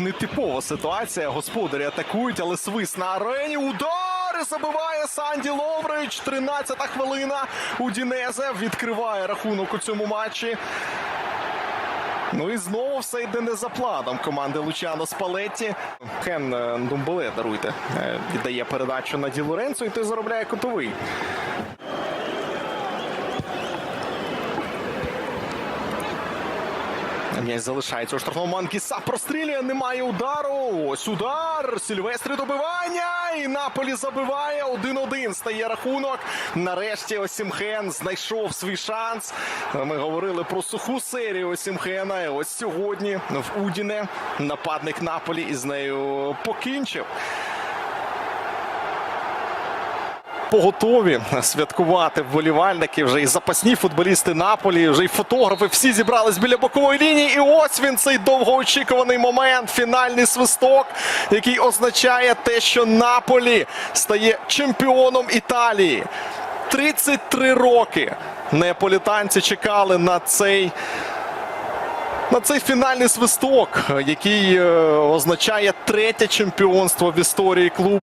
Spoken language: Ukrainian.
нетипова ситуація. Господарі атакують, але свист на арені. Удар! Забиває Санді Ловрич. 13-та хвилина. Удінезе відкриває рахунок у цьому матчі. Ну і знову все йде не за планом команди Лучано Спалетті. Кен е, Думбеле, даруйте, е, віддає передачу на Ді Лоренцо і той заробляє кутовий. М'яч залишається у штрафному Анкіса прострілює, немає удару. Ось удар. Сільвестрі добивання. І Наполі забиває. 1-1 стає рахунок. Нарешті Осімхен знайшов свій шанс. Ми говорили про суху серію Осімхена. І ось сьогодні в Удіне нападник Наполі із нею покінчив. Поготові святкувати вболівальники, вже і запасні футболісти Наполі, вже й фотографи всі зібрались біля бокової лінії. І ось він цей довгоочікуваний момент, фінальний свисток, який означає те, що Наполі стає чемпіоном Італії. 33 роки неаполітанці чекали на цей. На цей фінальний свисток, який е, означає третє чемпіонство в історії клубу.